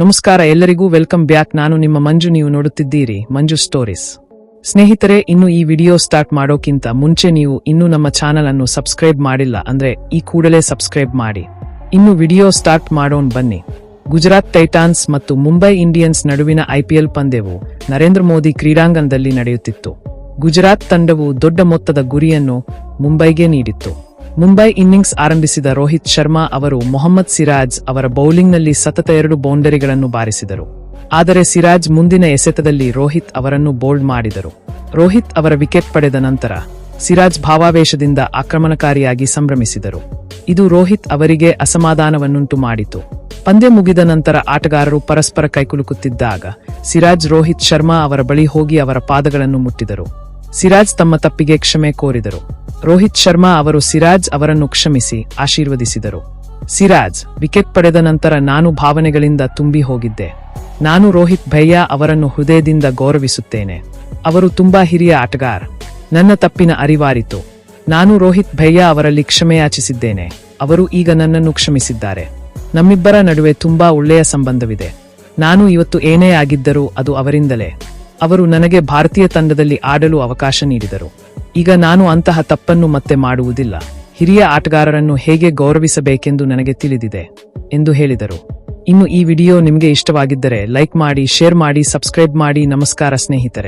ನಮಸ್ಕಾರ, ಎಲ್ಲರಿಗೂ welcome back. ನಾನು ನಿಮ್ಮ ಮಂಜು, ನೀವು ನೋಡುತ್ತಿದ್ದೀರಿ ಮಂಜು ಸ್ಟೋರೀಸ್. ಸ್ನೇಹಿತರೆ, ಇನ್ನು ಈ ವಿಡಿಯೋ ಸ್ಟಾರ್ಟ್ ಮಾಡೋಕ್ಕಿಂತ ಮುಂಚೆ ನೀವು ಇನ್ನೂ ನಮ್ಮ ಚಾನಲ್ ಅನ್ನು ಸಬ್ಸ್ಕ್ರೈಬ್ ಮಾಡಿಲ್ಲ ಅಂದ್ರೆ ಈ ಕೂಡಲೇ ಸಬ್ಸ್ಕ್ರೈಬ್ ಮಾಡಿ. ಇನ್ನು ವಿಡಿಯೋ ಸ್ಟಾರ್ಟ್ ಮಾಡೋಣ ಬನ್ನಿ. ಗುಜರಾತ್ ಟೈಟಾನ್ಸ್ ಮತ್ತು ಮುಂಬೈ ಇಂಡಿಯನ್ಸ್ ನಡುವಿನ ಐಪಿಎಲ್ ಪಂದ್ಯವು ನರೇಂದ್ರ ಮೋದಿ ಕ್ರೀಡಾಂಗಣದಲ್ಲಿ ನಡೆಯುತ್ತಿತ್ತು. ಗುಜರಾತ್ ತಂಡವು ದೊಡ್ಡ ಮೊತ್ತದ ಗುರಿಯನ್ನು ಮುಂಬೈಗೆ ನೀಡಿತ್ತು. ಮುಂಬೈ ಇನ್ನಿಂಗ್ಸ್ ಆರಂಭಿಸಿದ ರೋಹಿತ್ ಶರ್ಮಾ ಅವರು ಮೊಹಮ್ಮದ್ ಸಿರಾಜ್ ಅವರ ಬೌಲಿಂಗ್ನಲ್ಲಿ ಸತತ ಎರಡು ಬೌಂಡರಿಗಳನ್ನು ಬಾರಿಸಿದರು. ಆದರೆ ಸಿರಾಜ್ ಮುಂದಿನ ಎಸೆತದಲ್ಲಿ ರೋಹಿತ್ ಅವರನ್ನು ಬೋಲ್ಡ್ ಮಾಡಿದರು. ರೋಹಿತ್ ಅವರ ವಿಕೆಟ್ ಪಡೆದ ನಂತರ ಸಿರಾಜ್ ಭಾವಾವೇಶದಿಂದ ಆಕ್ರಮಣಕಾರಿಯಾಗಿ ಸಂಭ್ರಮಿಸಿದರು. ಇದು ರೋಹಿತ್ ಅವರಿಗೆ ಅಸಮಾಧಾನವನ್ನುಂಟು ಮಾಡಿತು. ಪಂದ್ಯ ಮುಗಿದ ನಂತರ ಆಟಗಾರರು ಪರಸ್ಪರ ಕೈಕುಲುಕುತ್ತಿದ್ದಾಗ ಸಿರಾಜ್ ರೋಹಿತ್ ಶರ್ಮಾ ಅವರ ಬಳಿ ಹೋಗಿ ಅವರ ಪಾದಗಳನ್ನು ಮುಟ್ಟಿದರು. ಸಿರಾಜ್ ತಮ್ಮ ತಪ್ಪಿಗೆ ಕ್ಷಮೆ ಕೋರಿದರು. ರೋಹಿತ್ ಶರ್ಮಾ ಅವರು ಸಿರಾಜ್ ಅವರನ್ನು ಕ್ಷಮಿಸಿ ಆಶೀರ್ವದಿಸಿದರು. ಸಿರಾಜ್, ವಿಕೆಟ್ ಪಡೆದ ನಂತರ ನಾನು ಭಾವನೆಗಳಿಂದ ತುಂಬಿ ಹೋಗಿದ್ದೆ. ನಾನು ರೋಹಿತ್ ಭಯ್ಯ ಅವರನ್ನು ಹೃದಯದಿಂದ ಗೌರವಿಸುತ್ತೇನೆ. ಅವರು ತುಂಬಾ ಹಿರಿಯ ಆಟಗಾರ್. ನನ್ನ ತಪ್ಪಿನ ಅರಿವಾರಿತು. ನಾನು ರೋಹಿತ್ ಭಯ್ಯ ಅವರಲ್ಲಿ ಕ್ಷಮೆಯಾಚಿಸಿದ್ದೇನೆ ಅವರು ಈಗ ನನ್ನನ್ನು ಕ್ಷಮಿಸಿದ್ದಾರೆ. ನಮ್ಮಿಬ್ಬರ ನಡುವೆ ತುಂಬಾ ಒಳ್ಳೆಯ ಸಂಬಂಧವಿದೆ. ನಾನು ಇವತ್ತು ಏನೇ ಆಗಿದ್ದರೂ ಅದು ಅವರಿಂದಲೇ. ಅವರು ನನಗೆ ಭಾರತೀಯ ತಂಡದಲ್ಲಿ ಆಡಲು ಅವಕಾಶ ನೀಡಿದರು. ಈಗ ನಾನು ಅಂತಹ ತಪ್ಪನ್ನು ಮತ್ತೆ ಮಾಡುವುದಿಲ್ಲ. ಹಿರಿಯ ಆಟಗಾರರನ್ನು ಹೇಗೆ ಗೌರವಿಸಬೇಕೆಂದು ನನಗೆ ತಿಳಿದಿದೆ, ಎಂದು ಹೇಳಿದರು. ಇನ್ನು ಈ ವಿಡಿಯೋ ನಿಮಗೆ ಇಷ್ಟವಾಗಿದ್ದರೆ ಲೈಕ್ ಮಾಡಿ, ಶೇರ್ ಮಾಡಿ, ಸಬ್ಸ್ಕ್ರೈಬ್ ಮಾಡಿ, ನಮಸ್ಕಾರ ಸ್ನೇಹಿತರೆ.